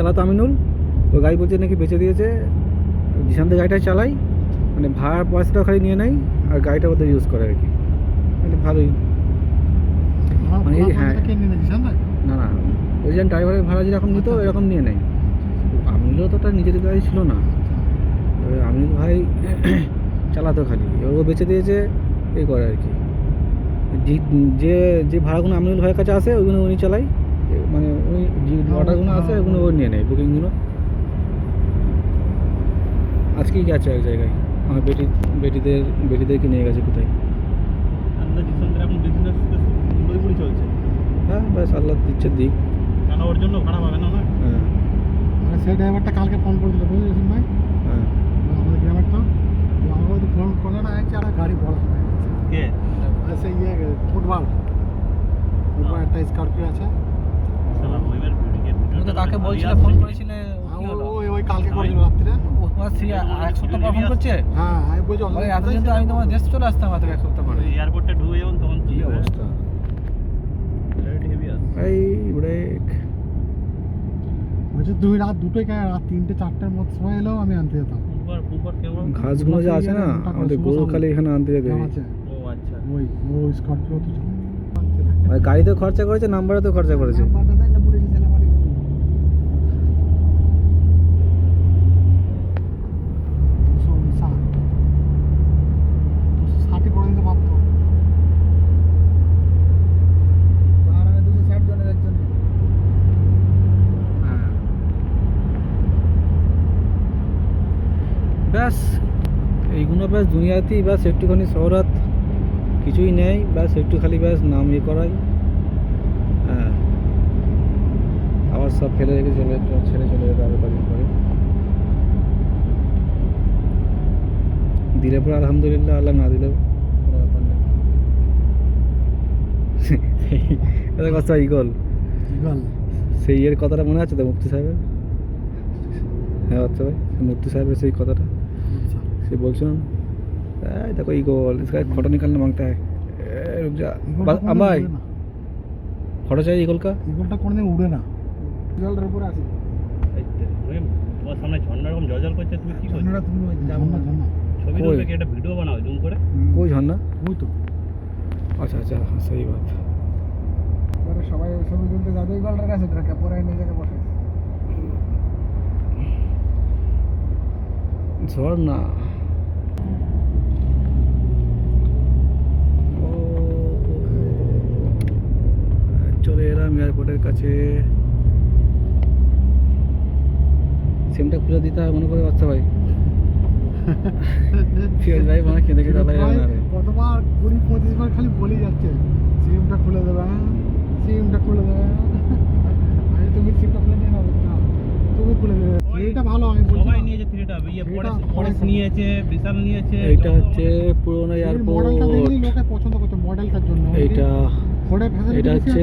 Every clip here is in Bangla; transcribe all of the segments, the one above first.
চালাতো আমিনুল। ওই গাড়ি বলছে নাকি বেঁচে দিয়েছে। জিশান্তে গাড়িটা চালাই। মানে ভাড়ার পয়সাটাও খালি নিয়ে নেয় আর গাড়িটা ওদের ইউজ করে আর কি। মানে ভালোই। মানে এই- হ্যাঁ। না না। ওই যে ড্রাইভারের ভাড়া যেরকম নিত এরকম নিয়ে নেয়। আমিনুলও তো তার নিজের গাড়ি ছিল না। আমিনুল ভাই চালাতো খালি। এবার ও বেঁচে দিয়েছে এই করে আর কি। যে- যে ভাড়াগুলো আমিনুল ভাইয়ের কাছে আসে ওইগুলো উনি চালাই। এ- মানে উনি যে অর্ডারগুলো আসে ওগুলো ও নিয়ে নেয় বুকিংগুলো আজকেই গেছে এক জায়গায়। আমার বেটি বেটিদের বেটিদেরকে নিয়ে গেছে কোথায়? হ্যাঁ ব্যাস আল্লাহ দিচ্ছে দিক। কেন ওর জন্য ভাড়া পাবে না না? হ্যাঁ। মানে সেই ড্রাইভারটা কালকে ফোন করেছিল বুঝলি ভাই? হ্যাঁ। আমাদের গ্রামেরটা তো আমাকে তো ফোন করলে না আছে আর গাড়ি বড় কে? আর সেই ইয়ে ফুটবল। ফুটবল একটা স্করপিও আছে। তুমি তো তাকে বলছিলে ফোন করেছিলে ওই ওই কালকে করেছিল রাত্রে। এক সপ্তাহ পর ফোন করছে? হ্যাঁ আমি বলছি মানে এতদিন তো আমি তোমার দেশ চলে আসতাম এত এক সপ্তাহ পরে। এয়ারপোর্টে ঢুকে যাবেন তখন কি অবস্থা? ফ্লাইট হেভি আছে এই ব্রেক বলছি তুমি রাত দুটোই কেন? রাত তিনটে চারটের মতো সময় এলেও আমি আনতে যেতাম। ঘাসগুলো যে আছে না আমাদের গরু খালি এখানে আনতে যেতে হয়। ও আচ্ছা। ওই ও স্করপিও তো গাড়িতে খরচা করেছে নাম্বারে তো খরচা করেছে নাম্বারটা দেয় না পুলিশ জেলা মালিক দুশো উনষাট দুশো ষাটই করে দিতে পারতো দুশো ষাট জনের একজন হ্যাঁ। ব্যাস এইগুলো ব্যাস দুনিয়াতেই ব্যাস একটুখানি শহরাত কিছুই নেই ব্যাস একটু খালি ব্যাস নাম ইয়ে করাই। হ্যাঁ। আবার সব ফেলে রেখে চলে ছেড়ে চলে যেতে হবে কদিন পরে। দিলে পরে আলহামদুলিল্লাহ আল্লাহ না দিলেও কোনো ব্যাপার নেই। এটা কথা ইগল সেই ইয়ের কথাটা মনে আছে তো মুক্তি সাহেবের? হ্যাঁ বাচ্চা ভাই মুক্তি সাহেবের সেই কথাটা। সে বলছিলাম এই দেখো ইগল इसका फोटो निकालना मांगता है ए, रुक जा बस- अम्बाई फोटो चाहिए ईगल का ইগলটা কোনোদিন উড়ে না ইগলটার উপরে আছে এই তো, ওই তোমার সামনে ঝর্ণা রকম জল করছে তুমি কি করছো ঝর্ণাটা তুমি ওই ঝর্ণা ঝর্ণা ছবি কই? তুলবে কি একটা ভিডিও বানাও জুম করে कोई झरना ওই তো अच्छा अच्छा हाँ, सही बात পরে সবাই ছবি তুলতে যাবে ইগলটার কাছে ট্রাকে পরে নিজেকে বসে ঝর্ণা চলে এলাম এয়ারপোর্টের কাছে। সিমটা খুলে দিতে হবে মনে করে বাচ্চা ভাই। ভাই কতবার কুড়ি পঁচিশ বার খালি যাচ্ছে সিমটা খুলে দেবে হ্যাঁ? সিমটা খুলে দেবে হ্যাঁ? আরে তুমি সিমটা খুলে খুলে দেবে। এটা ভালো আমি ইয়ে পরেশ। নিয়েছে বিশাল নিয়েছে হচ্ছে পুরোনো এয়ারপোর্ট লোকে পছন্দ করছে মডেলটার জন্য। এইটা ফোর্ডে এটা হচ্ছে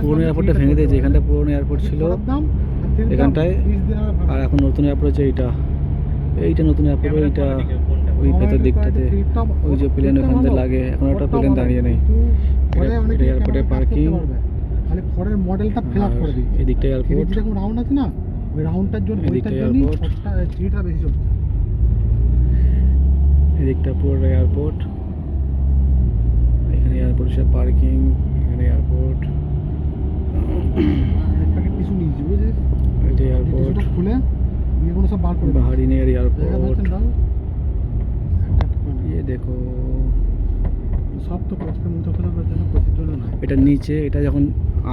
পুরোনো এয়ারপোর্টটা ভেঙে দিয়েছে এখানটা পুরোনো এয়ারপোর্ট ছিল। এখানটায় 20 দিনের ভাড়া। আর এখন নতুন এয়ারপোর্ট হচ্ছে এইটা। এইটা নতুন এয়ারপোর্ট এইটা ওই ভেতর দিকটাতে। ওই যে প্লেন থ্রিটা ওখান থেকে লাগে এখন একটা প্লেন দাঁড়িয়ে নেই। এটা- এয়ারপোর্টে। পারবে। খালি ফোর্ডের মডেলটা ফিল আপ করে দিই এদিকটা এয়ারপোর্ট রাউন্ড আছে না ওই রাউন্ডটার জন্য ওইটার জন্যই বেশি চলছে। এদিকটা পুরো এয়ারপোর্ট এখানে এয়ারপোর্ট সব পার্কিং এখানে এয়ারপোর্ট নিয়ে এটা এয়ারপোর্ট খুলে সব এয়ারপোর্ট দেখো। সব তো জন্য এটা নিচে এটা যখন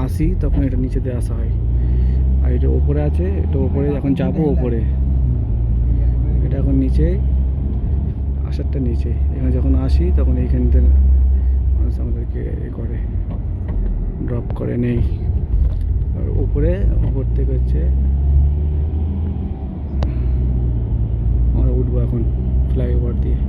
আসি তখন এটা নিচেতে আসা হয়। আর এটা ওপরে আছে এটা ওপরে এখন যাব ওপরে। এটা এখন নিচে আসারটা নিচে। এখানে যখন আসি তখন এইখানতে মানুষ আমাদেরকে এ করে ড্রপ করে নেই। আর উপরে উপর থেকে হচ্ছে আমরা উঠবো এখন ফ্লাইওভার দিয়ে।